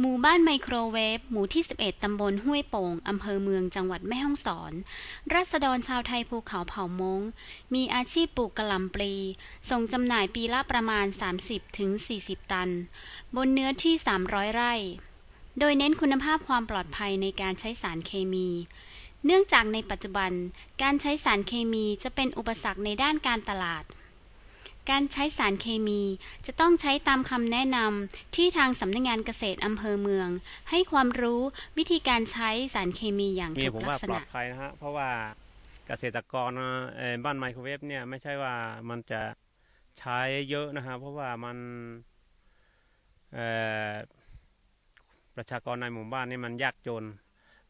หมู่บ้านไมโครเวฟ หมู่ที่ 11 ตำบลห้วยโป่ง อำเภอเมือง จังหวัดแม่ฮ่องสอน รัษฎรชาวไทยภูเขาเผ่ามง มีอาชีพปลูกกะหล่ำปลี ส่งจำหน่ายปีละประมาณ 30-40 ตัน บนเนื้อที่ 300 ไร่ โดยเน้นคุณภาพความปลอดภัยในการใช้สารเคมี เนื่องจากในปัจจุบัน การใช้สารเคมีจะเป็นอุปสรรคในด้านการตลาด การใช้สารเคมีจะต้องใช้ตามคำแนะนำที่ทางสำนักงานเกษตรอำเภอเมือง ให้ความรู้วิธีการใช้สารเคมีอย่างถูกผมลัว่ากษปลอณะดภัยนะฮะเพราะว่าเกษตรกรบ้านไมโครเวฟเนี่ยไม่ใช่ว่ามันจะใช้เยอะนะฮะเพราะว่ามันประชากรในหมู่บ้านนี่มันยากจน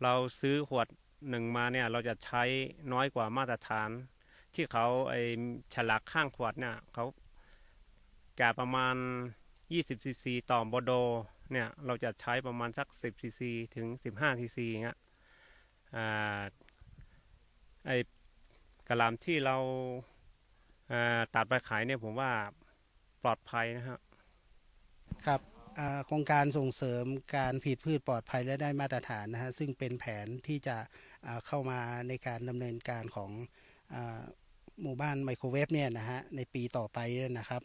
เราซื้อขวดหนึ่งมาเนี่ยเราจะใช้น้อยกว่ามาตรฐาน ที่เขาไอฉลากข้างขวดเนี่ยเขากาประมาณ 20ซีซีต่อบโดเนี่ยเราจะใช้ประมาณสัก 10ซีซีถึง 15ซีซีอย่างเงี้ยไอกระลำที่เราตัดไปขายเนี่ยผมว่าปลอดภัยนะฮะครับอ่าโครงการส่งเสริมการผลิตพืชปลอดภัยและได้มาตรฐานนะฮะซึ่งเป็นแผนที่จะเข้ามาในการดำเนินการของ หมู่บ้านไมโครเวฟเนี่ยนะฮะในปีต่อไปเนี่ยนะครับ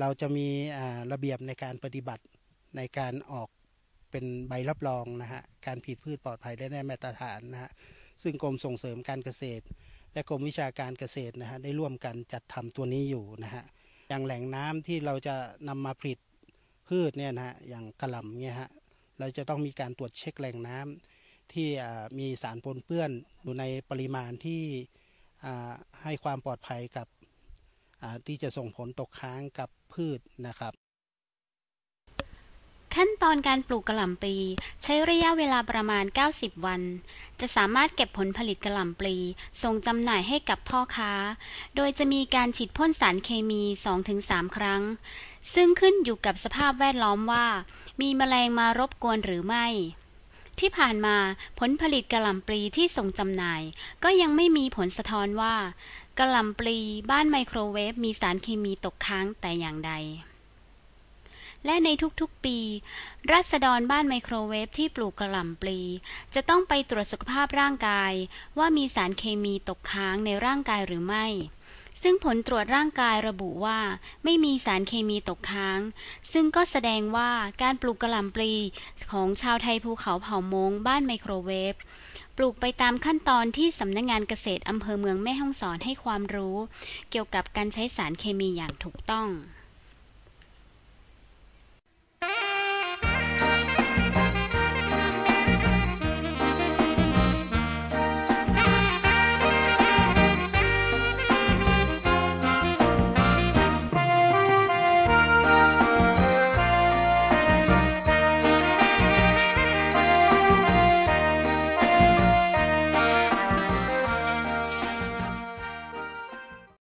เราจะมีระเบียบในการปฏิบัติในการออกเป็นใบรับรองนะฮะการผลิตพืชปลอดภัยและได้มาตรฐานนะฮะซึ่งกรมส่งเสริมการเกษตร และกรมวิชาการเกษตรนะฮะได้ร่วมกันจัดทำตัวนี้อยู่นะฮะอย่างแหล่งน้ำที่เราจะนำมาผลิตพืชเนี่ยนะฮะอย่างกระหล่ำเนี่ยฮะเราจะต้องมีการตรวจเช็คแหล่งน้ำที่มีสารปนเปื้อนอยู่ในปริมาณที่ ให้ความปลอดภัยกับที่จะส่งผลตกค้างกับพืชนะครับ ขั้นตอนการปลูกกระหล่ำปลีใช้ระยะเวลาประมาณ 90 วัน จะสามารถเก็บผลผลิตกระหล่ำปลีส่งจำหน่ายให้กับพ่อค้า โดยจะมีการฉีดพ่นสารเคมี 2-3 ครั้ง ซึ่งขึ้นอยู่กับสภาพแวดล้อมว่า มีแมลงมารบกวนหรือไม่ ที่ผ่านมาผลผลิตกะหล่ำปลีที่ส่งจำหน่าย ก็ยังไม่มีผลสะท้อนว่ากะหล่ำปลีบ้านไมโครเวฟมีสารเคมีตกค้างแต่อย่างใด และในทุกๆปี รัษฎรบ้านไมโครเวฟที่ปลูกกระหล่ำปลี จะต้องไปตรวจสุขภาพร่างกาย ว่ามีสารเคมีตกค้างในร่างกายหรือไม่ ซึ่งผลตรวจร่างกายระบุว่าไม่มีสารเคมีตกค้าง ซึ่งก็แสดงว่าการปลูกกระหล่ำปลีของชาวไทยภูเขาเผ่ามงบ้านไมโครเวฟปลูกไปตามขั้นตอนที่สำนักงานเกษตรอำเภอเมืองแม่ฮ่องสอนให้ความรู้ เกี่ยวกับการใช้สารเคมีอย่างถูกต้อง